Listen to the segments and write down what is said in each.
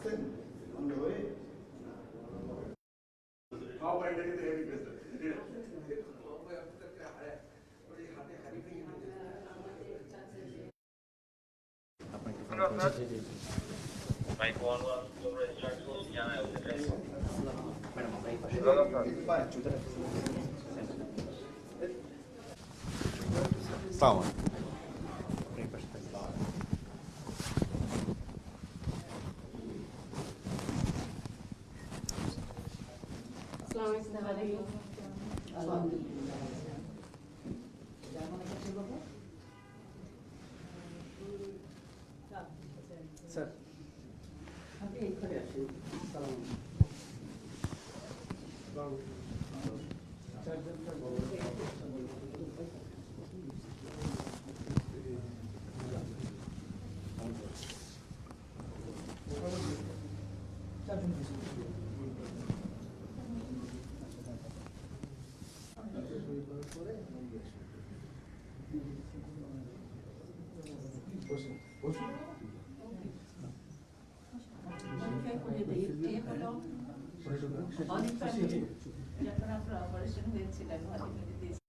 Austin on the way. How I get the heavy business. Mike one was over the yard, so yeah, I was addressing. Madam, Mike, अस्सलाम वालेकुम অনেক যখন আপনার operation হয়েছিল আমি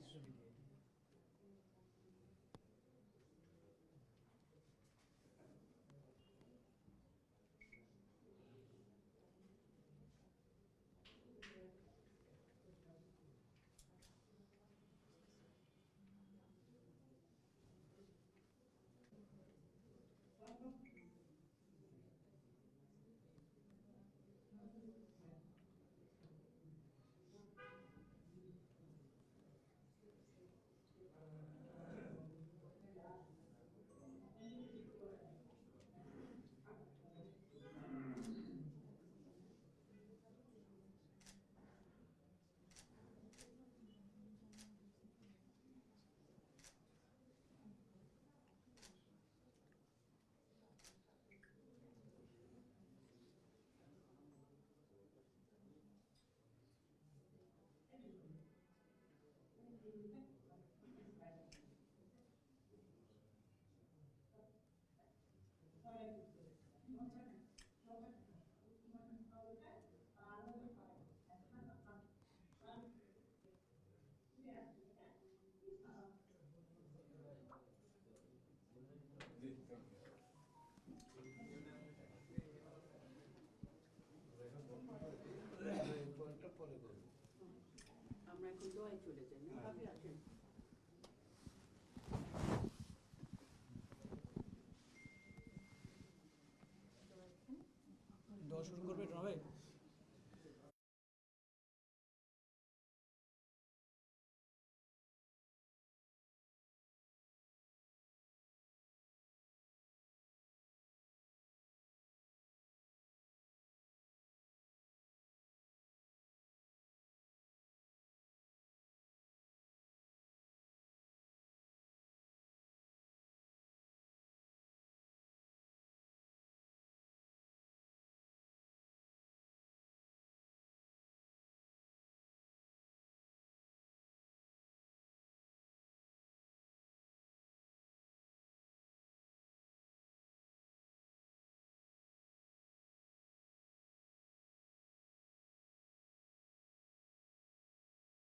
আমরা 准备个备转位。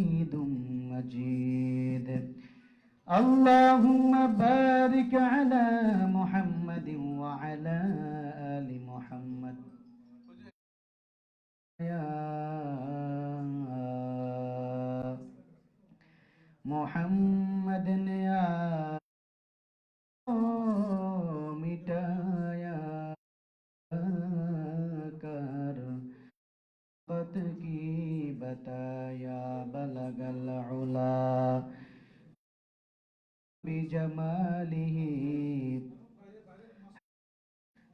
حميد مجيد. اللهم بارك على محمد وعلى آل محمد. يا محمد يا বিজামালিহি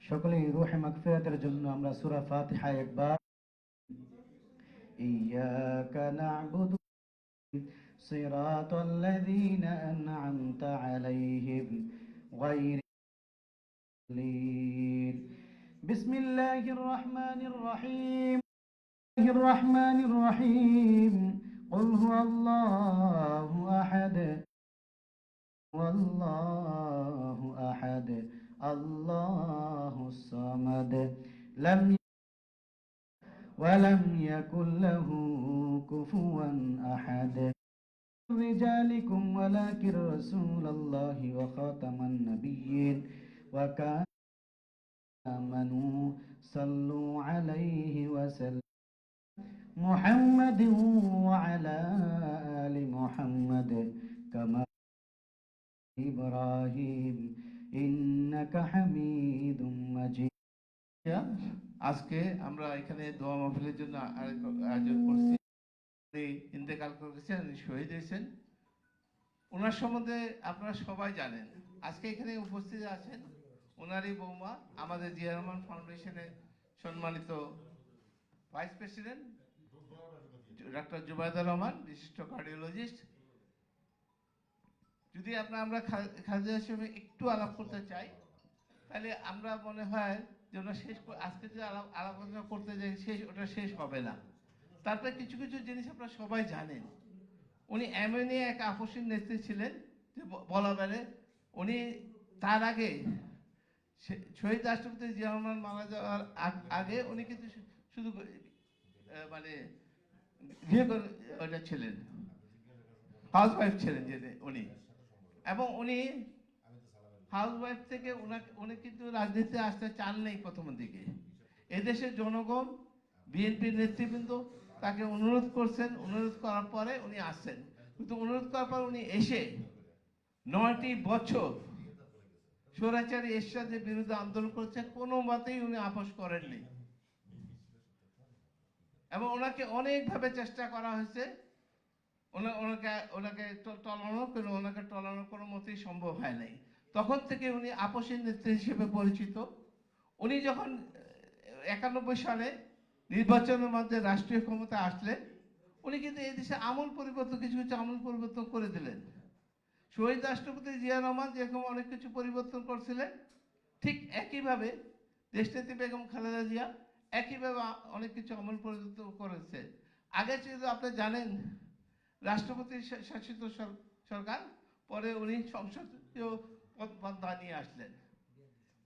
সকলেই রুহে মাগফিরাতের জন্য আমরা সূরা ফাতিহা একবার ইয়াকা না'বুদু صراط الذين أنعمت عليهم غير الضالين بسم الله الرحمن الرحيم الله الرحمن الرحيم قل هو الله أحد والله أحد الله الصمد. لم ولم يكن له كفوا أحد. رجالكم ولكن رسول الله وخاتم النبيين. وكان آمنوا صلوا عليه وسلم. محمد ইব্রাহিম, ইন্নাকা হামিদুম মাজিদ। আজকে আমরা এখানে দোয়া মাহফিলের জন্য আয়োজন করছি। ইন্তেকাল করেছেন, শহীদ হয়েছেন। ওনার সম্বন্ধে আপনারা সবাই জানেন। আজকে এখানে উপস্থিত আছেন ওনারই বৌমা, আমাদের জিয়া রহমান ফাউন্ডেশনের সম্মানিত vice president doctor Zubaida Rahman, বিশিষ্ট কার্ডিওলজিস্ট যদি আপনার আমরা খালেদা হিসেবে একটু আলাপ করতে চাই, তাহলে আমরা মনে হয় যে ওটা শেষ আজকে যে আলাপ আলোচনা করতে যাই, শেষ, ওটা শেষ হবে না। তারপরে কিছু কিছু জিনিস আপনারা সবাই জানেন। উনি এমনই এক আপসীন নেত্রী ছিলেন যে বলা বেড়ে উনি তার আগে শহীদ রাষ্ট্রপতি জিয়া রহমান মারা যাওয়ার আগ- উনি কিন্তু শুধু মানে গৃহ ওটা ছিলেন। হাউস ওয়াইফ ছিলেন যে উনি। এবং উনি হাউস ওয়াইফ থেকে উনি কিন্তু রাজনীতিতে আসতে চান নেই প্রথম দিকে। এদেশের জনগণ বিএনপির নেতৃবৃন্দ তাকে অনুরোধ করছেন, অনুরোধ করার পরে উনি আসছেন। কিন্তু অনুরোধ করার পর উনি এসে নয়টি বছর স্বরাচারী এরশাদের বিরুদ্ধে আন্দোলন করেছে কোনো মতেই উনি আপোষ করেননি। এবং ওনাকে অনেকভাবে চেষ্টা করা হয়েছে। ওনাকে ওনাকে টলানো, কিন্তু ওনাকে টলানো কোনো মতেই সম্ভব হয় নাই। তখন থেকে উনি আপসের নেত্রী হিসেবে পরিচিত। উনি যখন একানব্বই সালে নির্বাচনের মধ্যে রাষ্ট্রীয় ক্ষমতা আসলেন, উনি কিন্তু এই দেশে আমূল পরিবর্তন, কিছু কিছু আমূল পরিবর্তন করে দিলেন। শহীদ রাষ্ট্রপতি জিয়া রহমান যেরকম অনেক কিছু পরিবর্তন করছিলেন, ঠিক একইভাবে দেশনেত্রী বেগম খালেদা জিয়া একইভাবে অনেক কিছু আমূল পরিবর্তন করেছে আগে ছিল, আপনি জানেন রাষ্ট্রপতি শাসিত সরকার, পরে উনি সংসদীয় পন্থা নিয়ে আসলেন।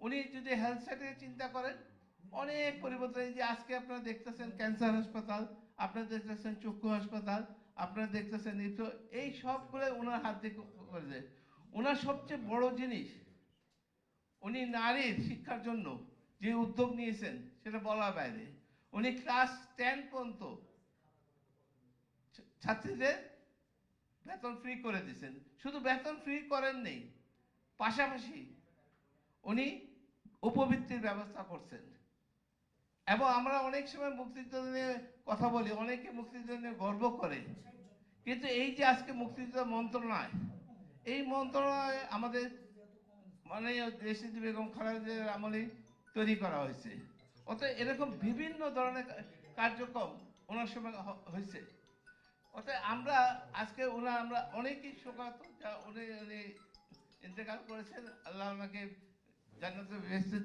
উনি যদি হেলথ সেক্টরে চিন্তা করেন, অনেক পরিবর্তন যে আজকে আপনারা দেখতেছেন ক্যান্সার হাসপাতাল, আপনারা দেখতেছেন চক্ষু হাসপাতাল, আপনারা দেখতেছেন এই সবগুলো ওনার হাত দিয়ে ওনার সবচেয়ে বড় জিনিস, উনি নারীর শিক্ষার জন্য যে উদ্যোগ নিয়েছেন, সেটা বলার বাইরে। উনি ক্লাস টেন পর্যন্ত ছাত্রীদের বেতন ফ্রি করে দিয়েছেন। শুধু বেতন ফ্রি করেন নেই, পাশাপাশি উনি উপবৃত্তির ব্যবস্থা করছেন। এবং আমরা অনেক সময় মুক্তিযুদ্ধ নিয়ে কথা বলি, অনেকে মুক্তিযুদ্ধ নিয়ে গর্ব করে। কিন্তু এই যে আজকে মুক্তিযুদ্ধ মন্ত্রণালয়, এই মন্ত্রণালয় আমাদের মানে দেশনীতি বেগম খালেদার আমলে তৈরি করা হয়েছে। অতএব এরকম বিভিন্ন ধরনের কার্যক্রম ওনার সময় হয়েছে। অতএব আমরা আজকে ওনার, আমরা অনেকেই শোকাত যা উনি উনি ইন্তেকাল করেছেন। আল্লাহ ওনাকে জান্নাতে বেহেশতে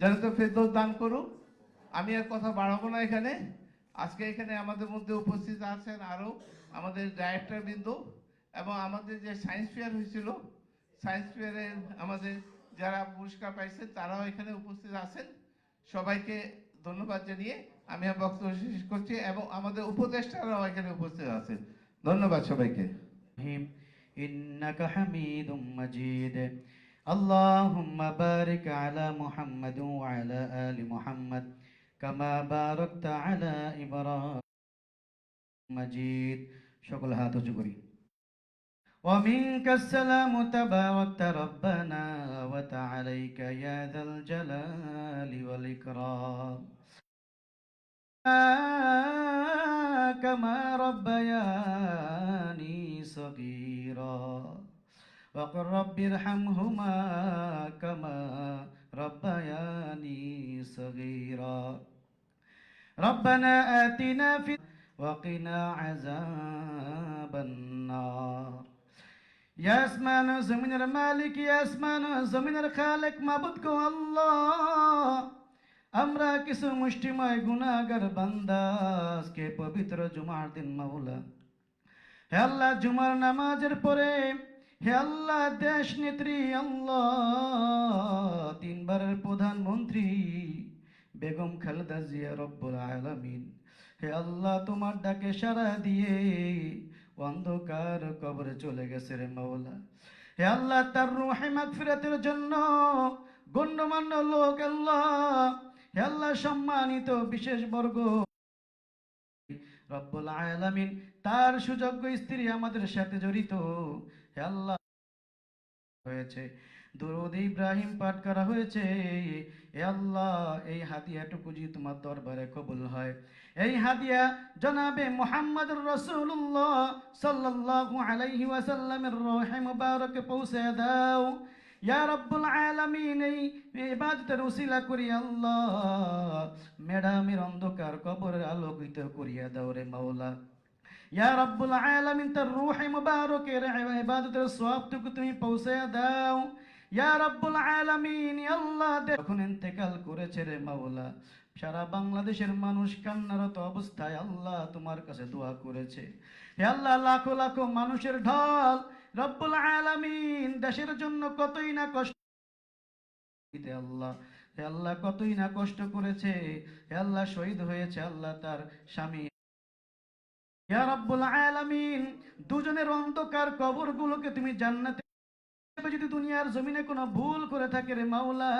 জান্নাতে ফেরদৌস দান করুক। আমি আর কথা বাড়াবো না এখানে। আজকে এখানে আমাদের মধ্যে উপস্থিত আছেন আরও আমাদের ডাইরেক্টর বিন্দু এবং আমাদের যে সায়েন্স ফেয়ার হয়েছিল সায়েন্স ফেয়ারে আমাদের যারা পুরস্কার পাইছেন, তারাও এখানে উপস্থিত আছেন। সবাইকে ধন্যবাদ জানিয়ে আমি আমার বক্তব্য শেষ করছি এবং আমাদের উপদেষ্টারাও এখানে উপস্থিত আছেন ধন্যবাদ সবাইকে الرحيم إنك حميد مجيد اللهم بارك على محمد وعلى آل محمد كما باركت على إبراهيم مجيد شكل هاتو جبري ومنك السلام تباركت ربنا وتعاليك يا ذا الجلال والإكرام كما ربياني صغيرا. وقل رب ارحمهما كما ربياني صغيرا. ربنا آتنا في وقنا عذاب النار. يا اسمان زمن المالك يا اسمان زمن الخالق معبودك الله. আমরা কিছু মুষ্টিময় গুনাহগার বান্দা, আজকে পবিত্র জুমার দিন মাওলা। হে আল্লাহ, জুমার নামাজের পরে হে আল্লাহ দেশ নেত্রী আল্লাহ, তিনবারের প্রধানমন্ত্রী বেগম খালেদা জিয়া রব্বুল আলামিন। হে আল্লাহ, তোমার ডাকে সাড়া দিয়ে অন্ধকার কবরে চলে গেছে রে মাওলা। হে আল্লাহ, তার রুহে মাগফিরাতের জন্য গণ্যমান্য লোক আল্লাহ সম্মানিত বিশেষ বর্গ, রব্বুল আলামিন, তার সুযোগ্য স্ত্রী আমাদের সাথে জড়িত। হয়েছে। ইব্রাহিম পাঠ করা হয়েছে। হে আল্লাহ, এই হাদিয়াটুকু যদি তোমার দরবারে কবুল হয়। এই হাদিয়া জনাবে মোহাম্মদ রসুল্লাহ সাল্লাল্লাহু আলাইহি ওয়াসাল্লামের মুবারকে পৌঁছে দাও। ইন্তেকাল করেছে রে মাওলা, সারা বাংলাদেশের মানুষ কান্নারত অবস্থায় আল্লাহ তোমার কাছে দোয়া করেছে। হে আল্লাহ লাখো লাখো মানুষের ঢল রব্বুল আলামিন দেশের জন্য কতই না কষ্ট আল্লাহ, হে আল্লাহ কতই না কষ্ট করেছে, হে আল্লাহ শহীদ হয়েছে আল্লাহ তার স্বামী। ইয়া রাব্বুল আলামিন, দুজনের অন্ধকার কবরগুলোকে তুমি জান্নাতে যদি দুনিয়ার জমিনে কোনো ভুল করে থাকে রে মাওলা,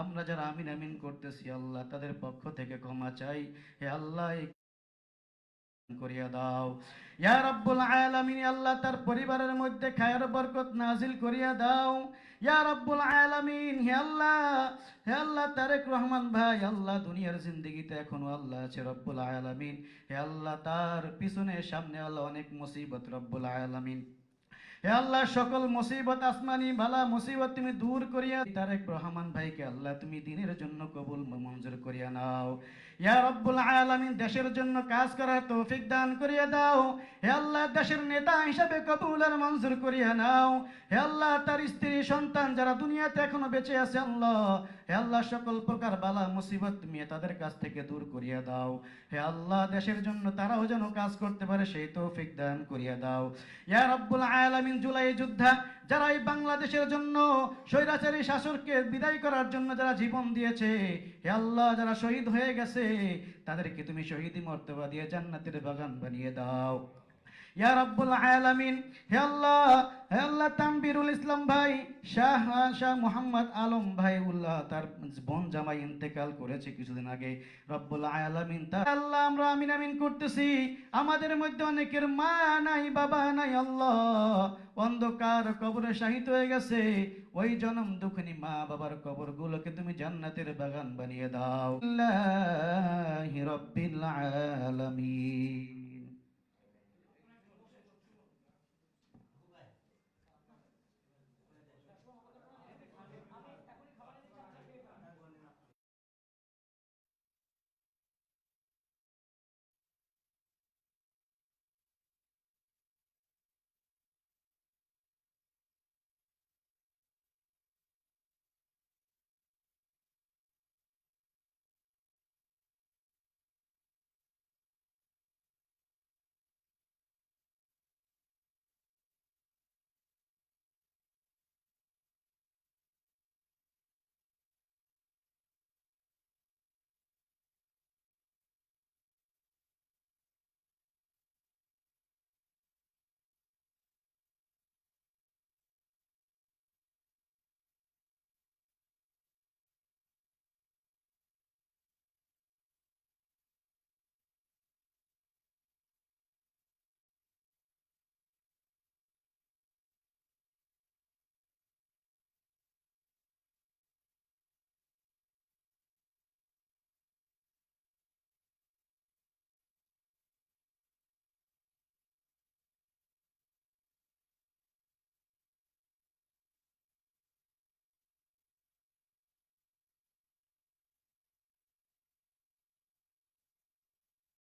আমরা যারা আমিন আমিন করতেছি, আল্লাহ তাদের পক্ষ থেকে ক্ষমা চাই। হে আল্লাহ করিয়া দাও। ইয়া রাব্বুল আলামিন, আল্লাহ তার পরিবারের মধ্যে খায়ের বরকত নাজিল করিয়া দাও। ইয়া রাব্বুল আলামিন, হে আল্লাহ হে আল্লাহ তারেক রহমান ভাই, আল্লাহ দুনিয়ার জিন্দগিতে এখনও আল্লাহ আছে রব্বুল আলামিন। হে আল্লাহ তার পিছনে সামনে আল্লাহ অনেক মুসিবত রব্বুল আলামিন। হে আল্লাহ, সকল মুসিবত, আসমানি ভালা মুসিবত তুমি দূর করিয়া, তারেক রহমান ভাইকে আল্লাহ তুমি দিনের জন্য কবুল মঞ্জুর করিয়া নাও। ইয়া দেশের জন্য কাজ করার তৌফিক দান করিয়া দাও। হে আল্লাহ, দেশের নেতা হিসাবে কবুল আর মঞ্জুর করিয়া নাও। হে আল্লাহ, তার স্ত্রী, সন্তান যারা দুনিয়াতে এখনও বেঁচে আছে, আল্লাহ। হে আল্লাহ, সকল প্রকার বালা, মুসিবত তুমি তাদের কাছ থেকে দূর করিয়া দাও। হে আল্লাহ, দেশের জন্য তারাও যেন কাজ করতে পারে, সেই তৌফিক দান করিয়া দাও। ইয়া রব্বুল আলামিন, জুলাই যোদ্ধা যারা এই বাংলাদেশের জন্য স্বৈরাচারী শাসককে বিদায় করার জন্য যারা জীবন দিয়েছে, হে আল্লাহ, যারা শহীদ হয়ে গেছে তাদেরকে তুমি শহীদি মর্তবা দিয়ে জান্নাতের বাগান বানিয়ে দাও। ইয়া রাব্বুল আলামিন, হে আল্লাহ হে আল্লাহ ইসলাম ভাই, শাহ শাহ আলম ভাই, উল্লাহ, তার বোন জামাই ইন্তেকাল করেছে কিছুদিন আগে। রব্বুল আলামিন আল্লাহ, আমরা আমিন আমিন করতেছি। আমাদের মধ্যে অনেকের মা নাই, বাবা নাই, আল্লাহ। অন্ধকার কবরে শাহিত হয়ে গেছে। ওই জনম দুঃখনি মা বাবার কবর গুলোকে তুমি জান্নাতের বাগান বানিয়ে দাও। আলামিন।